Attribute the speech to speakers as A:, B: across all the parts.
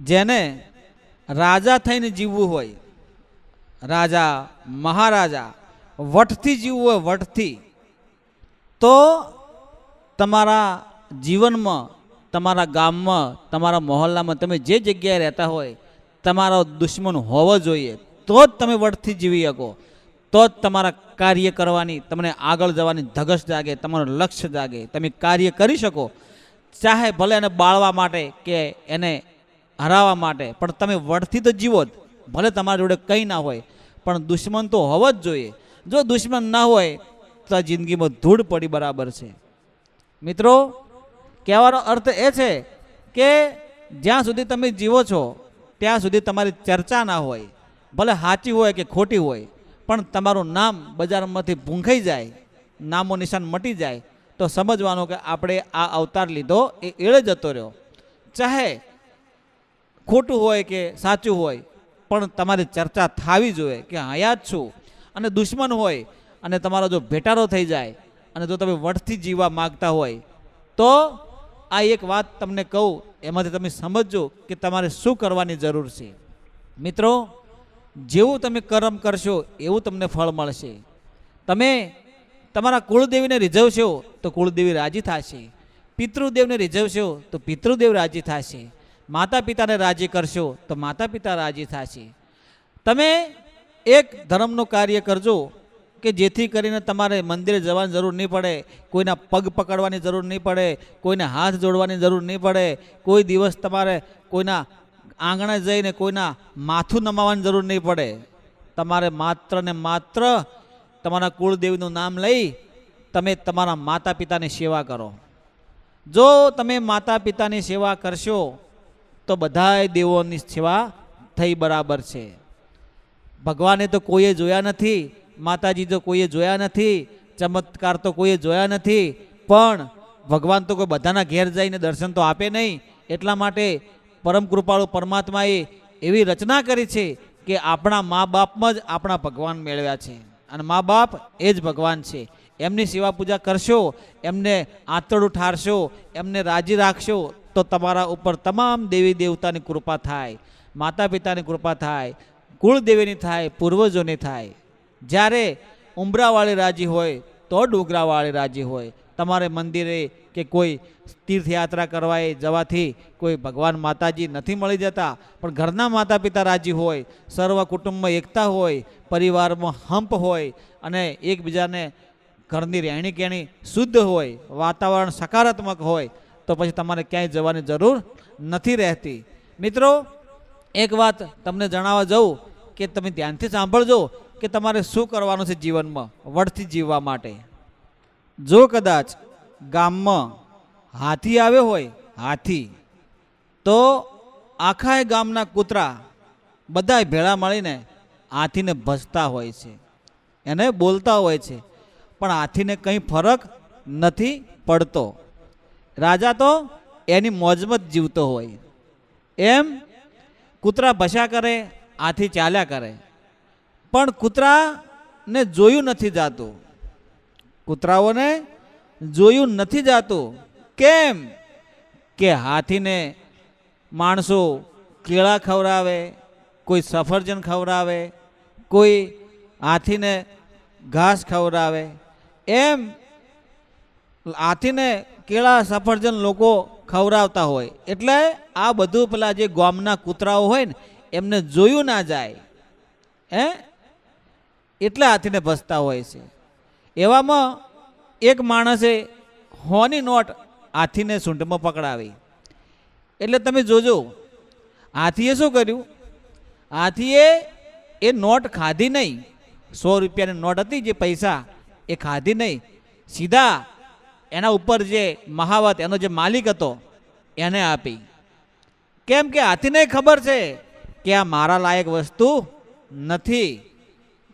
A: જેને રાજા થઈને જીવવું હોય. રાજા, મહારાજા, વટથી જીવવું હોય, વટથી. તો તમારા જીવનમાં, તમારા ગામમાં, તમારા મહોલ્લામાં તમે જે જગ્યાએ રહેતા હોય, તમારો દુશ્મન હોવો જોઈએ. તો જ તમે વટથી જીવી શકો. તો જ તમારા કાર્ય કરવાની, તમને આગળ જવાની ધગશ જાગે, તમારું લક્ષ્ય જાગે. તમે કાર્ય કરી શકો. ચાહે ભલે એને બાળવા માટે કે એને હરાવવા માટે. પણ તમે વડથી તો જીવો જ. ભલે તમારી જોડે કંઈ ના હોય, પણ દુશ્મન તો હોવો જ જોઈએ. જો દુશ્મન ના હોય, તો આ જિંદગીમાં ધૂળ પડી બરાબર છે. મિત્રો, કહેવાનો અર્થ એ છે કે જ્યાં સુધી તમે જીવો છો, ત્યાં સુધી તમારી ચર્ચા ના હોય. ભલે સાચી હોય કે ખોટી હોય, પણ તમારું નામ બજારમાંથી ભૂંખાઈ જાય, નામો નિશાન મટી જાય, તો સમજવાનું કે આપણે આ અવતાર લીધો એ એળે જતો રહ્યો. ચાહે ખોટું હોય કે સાચું હોય, પણ તમારી ચર્ચા થવી જોઈએ કે હયાત છું. અને દુશ્મન હોય અને તમારો જો ભેટારો થઈ જાય અને જો તમે વટથી જીવવા માગતા હોય, તો આ એક વાત તમને કહું, એમાંથી તમે સમજજો કે તમારે શું કરવાની જરૂર છે. મિત્રો, જેવું તમે કર્મ કરશો, એવું તમને ફળ મળશે. તમે તમારા કુળદેવીને રીઝવશો, તો કુળદેવી રાજી થશે. પિતૃદેવને રીઝવશો, તો પિતૃદેવ રાજી થશે. માતા પિતાને રાજી કરશો તો માતા પિતા રાજી થશે. તમે એક ધર્મનું કાર્ય કરજો કે જેથી કરીને તમારે મંદિરે જવાની જરૂર નહીં પડે, કોઈના પગ પકડવાની જરૂર નહીં પડે, કોઈને હાથ જોડવાની જરૂર નહીં પડે, કોઈ દિવસ તમારે કોઈના આંગણે જઈને કોઈના માથું નમાવાની જરૂર નહીં પડે. તમારે માત્ર ને માત્ર તમારા કુળદેવીનું નામ લઈ તમે તમારા માતા પિતાની સેવા કરો. જો તમે માતા પિતાની સેવા કરશો તો બધાય દેવોની સેવા થઈ બરાબર છે. ભગવાને તો કોઈએ જોયા નથી, માતાજી તો કોઈએ જોયા નથી, ચમત્કાર તો કોઈએ જોયા નથી, પણ ભગવાન તો કોઈ બધાના ઘેર જઈને દર્શન તો આપે નહીં, એટલા માટે પરમ કૃપાળુ પરમાત્માએ એવી રચના કરી છે કે આપણા મા બાપમાં જ આપણા ભગવાન મેળવ્યા છે. અને મા બાપ એ જ ભગવાન છે. એમની સેવા પૂજા કરશો, એમને આંતરડું ઠારશો એમને રાજી રાખશો તો તમારા ઉપર તમામ દેવી દેવતાની કૃપા થાય માતા પિતાની કૃપા થાય, કુળદેવીની થાય, પૂર્વજોની થાય. જ્યારે ઉંબરાવાળી રાજી હોય, તો ડુંગરાવાળી રાજી હોય. તમારે મંદિરે કે કોઈ તીર્થયાત્રા કરવાએ જવાથી કોઈ ભગવાન માતાજી નથી મળી જતા, પણ ઘરના માતા પિતા રાજી હોય, સર્વ કુટુંબમાં એકતા હોય, પરિવારમાં હંપ હોય અને એકબીજાને ઘરની રહેણી કેણી શુદ્ધ હોય, વાતાવરણ સકારાત્મક હોય તો પછી તમારે ક્યાંય જવાની જરૂર નથી રહેતી. મિત્રો, એક વાત તમને જણાવવા જાઉં કે તમે ધ્યાનથી સાંભળજો કે તમારે શું કરવાનું છે જીવનમાં વડથી જીવવા માટે. જો કદાચ ગામમાં હાથી આવ્યો હોય, હાથી, તો આખા ગામના કૂતરા બધાય ભેળા મળીને હાથીને ભજતા હોય છે. એને બોલતા હોય છે. પણ હાથીને કંઈ ફરક નથી પડતો. રાજા તો એની મોજમત જીવતો હોય. એમ કૂતરા ભસ્યા કરે, હાથી ચાલ્યા કરે. પણ કૂતરાને જોયું નથી જાતું. કૂતરાઓને જોયું નથી જાતું. કેમ? કે હાથીને માણસો કેળા ખવડાવે, કોઈ સફરજન ખવડાવે, કોઈ હાથીને ઘાસ ખવડાવે. એમ હાથીને કેળા સફરજન લોકો ખવડાવતા હોય. એટલે આ બધું પેલા જે ગામના કૂતરાઓ હોય ને, એમને જોયું ના જાય. હે? એટલે હાથીને ભસતા હોય છે. એવામાં એક માણસે હોની નોટ હાથીને સૂંઢમાં પકડાવી. એટલે તમે જોજો, હાથીએ શું કર્યું? હાથીએ એ નોટ ખાધી નહીં. સો રૂપિયાની નોટ હતી જે પૈસા, એ ખાધી નહીં. સીધા એના ઉપર જે મહાવત, એનો જે માલિક હતો, એને આપી. કેમ કે હાથીને ખબર છે કે આ મારા લાયક વસ્તુ નથી.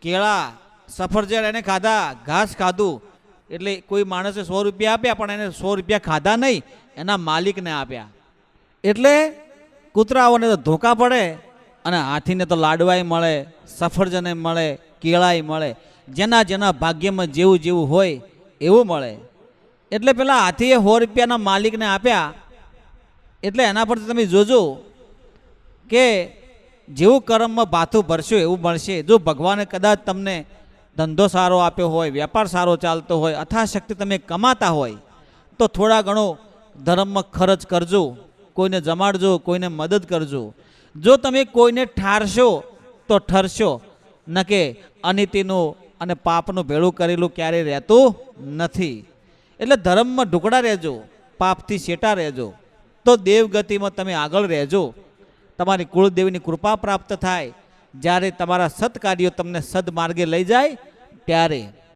A: કેળા સફરજન એને ખાધા, ઘાસ ખાધું. એટલે કોઈ માણસે સો રૂપિયા આપ્યા, પણ એને સો રૂપિયા ખાધા નહીં, એના માલિકને આપ્યા. એટલે કૂતરાઓને તો ધોકા પડે, અને હાથીને તો લાડવાય મળે સફરજને મળે, કેળાય મળે, જેના જેના ભાગ્યમાં જેવું જેવું હોય, એવું મળે. એટલે પેલા હાથીએ સો રૂપિયાના માલિકને આપ્યા. એટલે એના પરથી તમે જોજો કે જેવું કર્મમાં ભાથું ભરશો એવું મળશે. જો ભગવાને કદાચ તમને ધંધો સારો આપ્યો હોય, વેપાર સારો ચાલતો હોય, અથાશક્તિ તમે કમાતા હોય, તો થોડા ઘણો ધર્મમાં ખર્ચ કરજો, કોઈને જમાડજો, કોઈને મદદ કરજો. જો તમે કોઈને ઠારશો, તો ઠરશો. ન કે અનિતિનું અને પાપનું ભેળું કરેલું ક્યારેય રહેતું નથી. એટલે ધર્મમાં ઢુકડા રહેજો, પાપથી શેટા રહેજો. તો દેવગતિમાં તમે આગળ રહેજો. તમારી કુળદેવીની કૃપા પ્રાપ્ત થાય. જ્યારે તમારા સત્કાર્યો તમને સદમાર્ગે લઈ જાય, ત્યારે